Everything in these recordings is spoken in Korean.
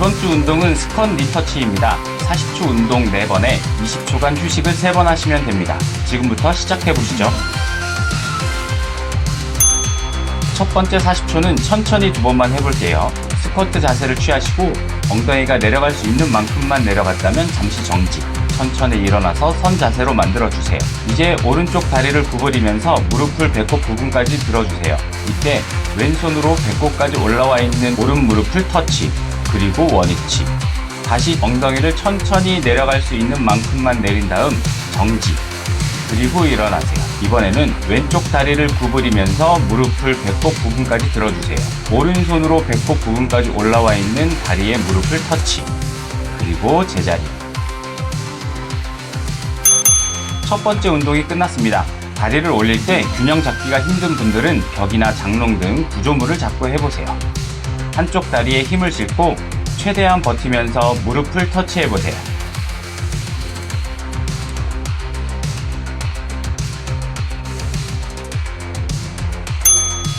이번 주 운동은 스컨 리터치입니다. 40초 운동 4번에 20초간 휴식을 3번 하시면 됩니다. 지금부터 시작해 보시죠. 첫 번째 40초는 천천히 두 번만 해볼게요. 스쿼트 자세를 취하시고 엉덩이가 내려갈 수 있는 만큼만 내려갔다면 잠시 정지. 천천히 일어나서 선 자세로 만들어 주세요. 이제 오른쪽 다리를 구부리면서 무릎을 배꼽 부분까지 들어주세요. 이때 왼손으로 배꼽까지 올라와 있는 오른 무릎을 터치, 그리고 원위치. 다시 엉덩이를 천천히 내려갈 수 있는 만큼만 내린 다음 정지. 그리고 일어나세요. 이번에는 왼쪽 다리를 구부리면서 무릎을 배꼽 부분까지 들어주세요. 오른손으로 배꼽 부분까지 올라와 있는 다리의 무릎을 터치. 그리고 제자리. 첫 번째 운동이 끝났습니다. 다리를 올릴 때 균형 잡기가 힘든 분들은 벽이나 장롱 등 구조물을 잡고 해보세요. 한쪽 다리에 힘을 싣고 최대한 버티면서 무릎을 터치해보세요.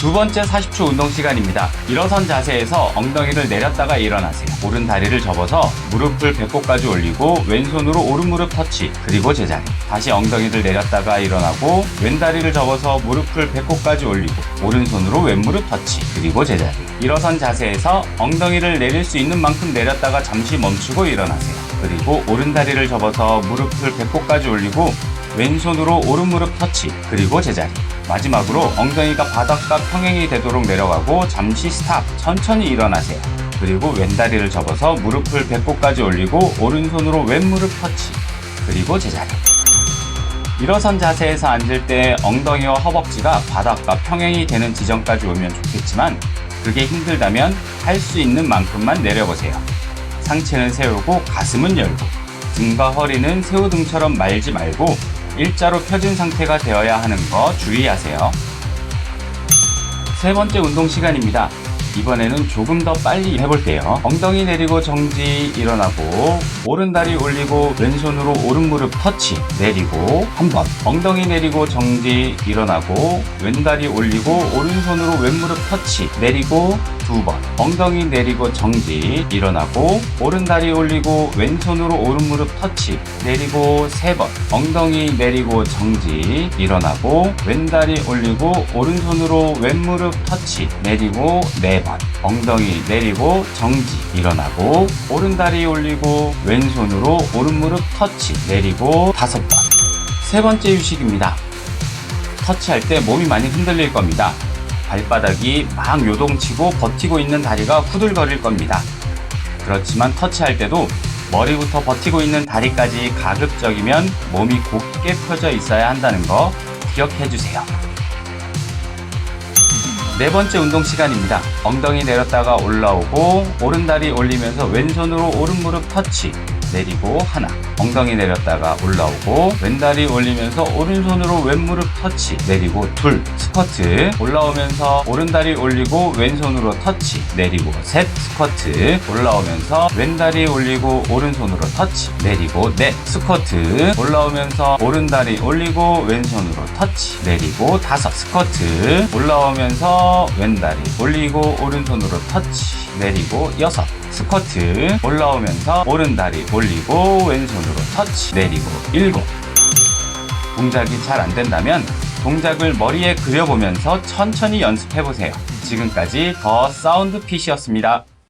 두 번째 40초 운동 시간입니다. 일어선 자세에서 엉덩이를 내렸다가 일어나세요. 오른 다리를 접어서 무릎을 배꼽까지 올리고 왼손으로 오른 무릎 터치 그리고 제자리. 다시 엉덩이를 내렸다가 일어나고 왼 다리를 접어서 무릎을 배꼽까지 올리고 오른손으로 왼 무릎 터치 그리고 제자리. 일어선 자세에서 엉덩이를 내릴 수 있는 만큼 내렸다가 잠시 멈추고 일어나세요. 그리고 오른 다리를 접어서 무릎을 배꼽까지 올리고 왼손으로 오른 무릎 터치 그리고 제자리. 마지막으로 엉덩이가 바닥과 평행이 되도록 내려가고 잠시 스탑 천천히 일어나세요. 그리고 왼다리를 접어서 무릎을 배꼽까지 올리고 오른손으로 왼무릎 터치 그리고 제자리. 일어선 자세에서 앉을 때 엉덩이와 허벅지가 바닥과 평행이 되는 지점까지 오면 좋겠지만 그게 힘들다면 할 수 있는 만큼만 내려보세요. 상체는 세우고 가슴은 열고 등과 허리는 새우등처럼 말지 말고 일자로 펴진 상태가 되어야 하는 거 주의하세요. 세 번째 운동 시간입니다. 이번에는 조금 더 빨리 해볼게요. 엉덩이 내리고 정지 일어나고 오른 다리 올리고 왼손으로 오른 무릎 터치 내리고 한 번. 엉덩이 내리고 정지 일어나고 왼 다리 올리고 오른손으로 왼무릎 터치 내리고 두 번. 엉덩이 내리고 정지 일어나고 오른 다리 올리고 왼손으로 오른 무릎 터치 내리고 세 번. 엉덩이 내리고 정지 일어나고 왼 다리 올리고 오른손으로 왼무릎 터치 내리고 네번 엉덩이 내리고 정지 일어나고 오른다리 올리고 왼손으로 오른무릎 터치 내리고 다섯 번 세 번째 휴식입니다. 터치할 때 몸이 많이 흔들릴 겁니다. 발바닥이 막 요동치고 버티고 있는 다리가 후들거릴 겁니다. 그렇지만 터치할 때도 머리부터 버티고 있는 다리까지 가급적이면 몸이 곧게 펴져 있어야 한다는 거 기억해 주세요. 네 번째 운동 시간입니다. 엉덩이 내렸다가 올라오고 오른다리 올리면서 왼손으로 오른 무릎 터치 내리고 하나. 엉덩이 내렸다가 올라오고 왼다리 올리면서 오른손으로 왼무릎 터치. 내리고 둘. 스쿼트. 올라오면서 오른다리 올리고 왼손으로 터치. 내리고 셋. 스쿼트. 올라오면서 왼다리 올리고 오른손으로 터치. 내리고 넷. 스쿼트. 올라오면서 오른다리 올리고 왼손으로 터치. 내리고 다섯. 스쿼트. 올라오면서 왼다리 올리고 오른손으로 터치 내리고 여섯 스쿼트 올라오면서 오른다리 올리고 왼손으로 터치 내리고 일곱 동작이 잘 안 된다면 동작을 머리에 그려보면서 천천히 연습해 보세요. 지금까지 더 사운드 핏이었습니다.